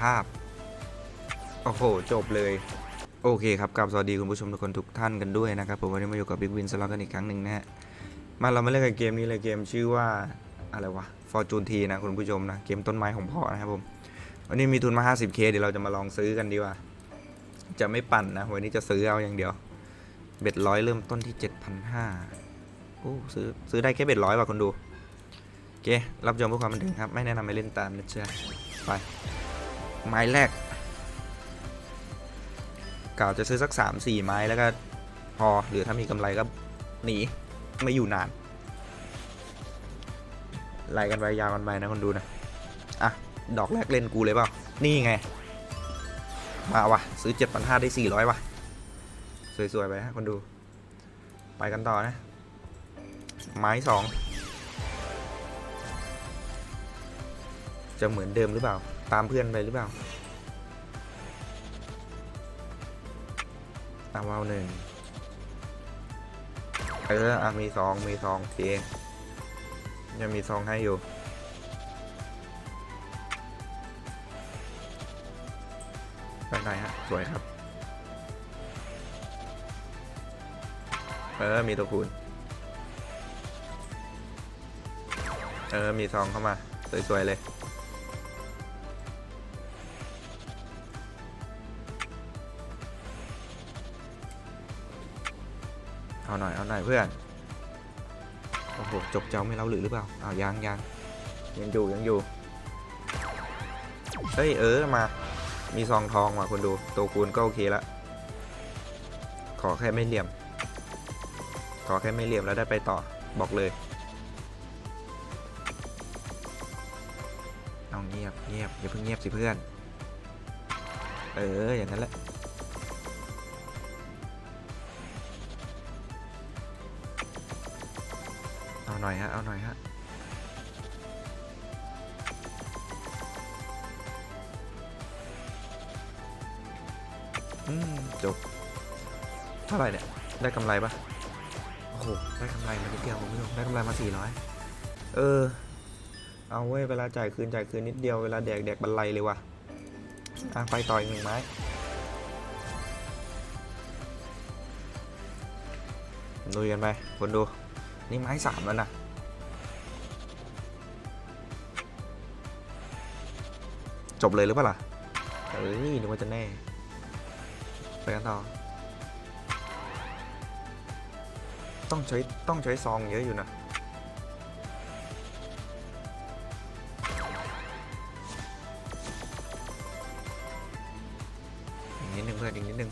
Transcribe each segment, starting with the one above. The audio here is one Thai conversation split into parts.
ภาพ โอ้โห จบเลย โอเคครับกลับสวัสดีคุณผู้ชมทุกคนทุกท่านกันด้วยนะครับ ผมวันนี้มาอยู่กับบิ๊กวินสล็อตกันอีกครั้งหนึ่งนะฮะ มาเรามาเล่นกับเกมนี้เลยเกมชื่อว่าอะไรวะ Fortune T นะคุณผู้ชมนะ เกมต้นไม้ของพ่อนะครับผม วันนี้มีทุนมา 50k เดี๋ยวเราจะมาลองซื้อกันดีกว่า จะไม่ปั่นนะ วันนี้จะซื้อเอาอย่างเดียว เบ็ดร้อยเริ่มต้นที่ 7,500โอ้ซื้อซื้อได้แค่เบ็ดร้อยว่ะคนดูโอเค รับชมเพื่อความบันเทิงครับ ไม่แนะนำให้เล่นตามนะจ๊ะไป ไม้แรกกล่าวจะซื้อสัก 3 4 ไม้แล้วก็พอหรือถ้ามีกำไรก็หนี ไม่อยู่นาน ไล่กันไปยาวกันไปนะคนดูนะ อะ ดอกแรกเล่นกูเลยเปล่า นี่ไง มาว่ะซื้อ 7,500 ได้ 400 ว่ะ สวย ๆ ไปฮะคนดู ไปกันต่อนะ ไม้สองจะเหมือนเดิมหรือเปล่า ตามเพื่อนไปหรือเปล่าตามว่าหนึ่งเอออะมีซองมีซองโอเคยังมีซองให้อยู่ไปไหนฮะ สวยครับ เออ มีตัวคูณ เออ มีซองเข้ามา สวย ๆ เลย เอาหน่อย เอาหน่อยเพื่อน โอ้โห จบเจ้าไม่เล่าหรือหรือเปล่าอ้าวยังยังยังอยู่ยังอยู่ เฮ้ย เออ มา มีซองทองว่ะคนดูตัวคูณก็โอเคละ ขอแค่ไม่เหลี่ยม ขอแค่ไม่เหลี่ยมแล้วได้ไปต่อ บอกเลย เอาเงียบเงียบอย่าเพิ่งเงียบสิเพื่อน เออ อย่างนั้นแหละ หน่อยฮะ เอาหน่อยฮะ อืม จบ เท่าไหร่เนี่ย ได้กำไรปะโอ้โห ได้กำไรมานิดเดียวคุณผู้ชมได้กำไรมา400เออ เอาเว้ย เวลาจ่ายคืนจ่ายคืนนิดเดียว เวลาแดกแดกบันไลเลยว่ะ อะ ไปต่ออีกหนึ่งไม้ดูกันไปคนดู นี่ไม้สามแล้วนะจบเลยหรือเปล่าล่ะเอ้ยนึกว่าจะแน่ ไปกันต่อ ต้องใช้ต้องใช้ซองเยอะอยู่นะ อีกนิดนึงเพื่อนอีกนิดนึง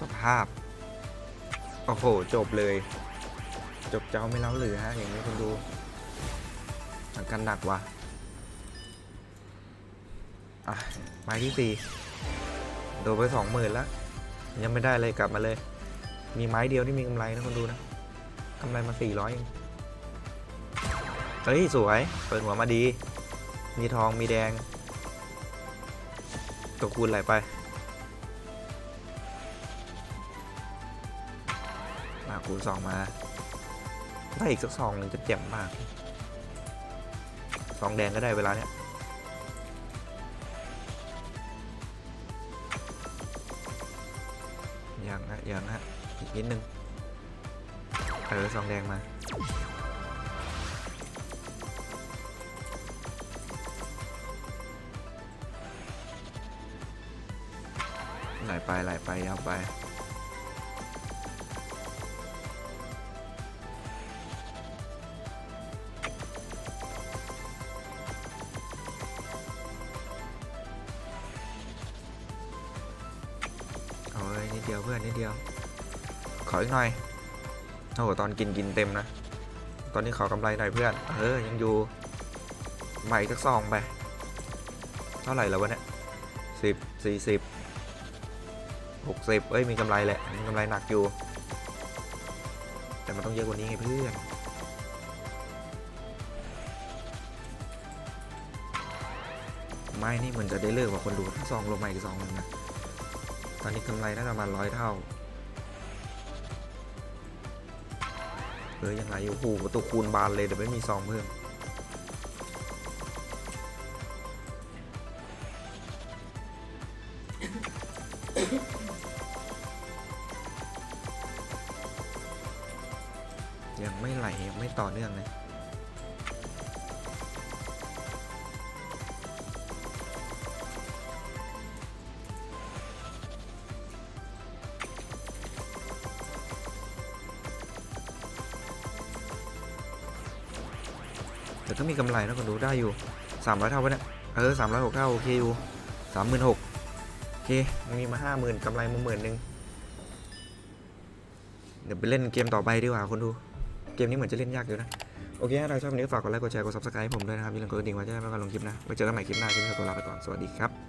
สภาพ โอ้โห จบเลย จบเจ้าไม่เล่าหรือฮะ อย่างนี้คุณดูอาการหนักว่ะ อะไม้ที่สี่โดนไปสองหมื่นแล้วยังไม่ได้เลยกลับมาเลย มีไม้เดียวที่มีกำไรนะคนดูนะกำไรมาสี่ร้อยเองเฮ้ย สวย เปิดหัวมาดี มีทองมีแดงตัวคูณไหลไป คูณสองมาได้อีกสักซองหนึ่งจะเจ็บมากซองแดงก็ได้เวลาเนี้ยยังฮะยังฮะอีกนิดนึงเออซองแดงมาไหลไปไหลไปยาวไป เพื่อนนิดเดียว ขออีกหน่อยโอ้โหตอนกินกินเต็มนะ ตอนนี้ขอกำไรหน่อยเพื่อน เออ ยังอยู่ใหม่สักซองไป เท่าไหร่แล้ววะเนี่ยสิบสี่สิบหกสิบเอ้ย มีกำไรแหละ มีกำไรหนักอยู่ แต่มันต้องเยอะกว่านี้ไงเพื่อนไม่นี่เหมือนจะได้เลิกว่าคนดูถ้าซองลงมาอีกซองนึงนะ อนนี้กำไรน่าจะประมาณร้อยเท่าเออยังไงอยู่โอ้โหตัวคูณบานเลยแต่ไม่มีซองเพิ่มยังไม่ไหลยังไม่ต่อเนื่องเลย แต่ก็มีกำไรนะคนดูได้อยู่สามร้อยเท่าปะเนี่ยเออสามร้อยหกเท่าโอเคอยู่สามหมื่นหกโอเคมีมาห้าหมื่นกำไรมาหมื่นหนึ่งเดี๋ยวไปเล่นเกมต่อไปดีกว่าคนดู เกมนี้เหมือนจะเล่นยากอยู่นะ โอเคถ้าใครชอบนี้ฝากกดไลค์กดแชร์กดซับสไครต์ให้ผมด้วยนะครับอย่าลืมกดกระดิ่งไว้จะได้ไม่พลาดลงคลิปนะไว้เจอกันใหม่คลิปหน้าคลิปนี้ขอตัวลาไปก่อนสวัสดีครับ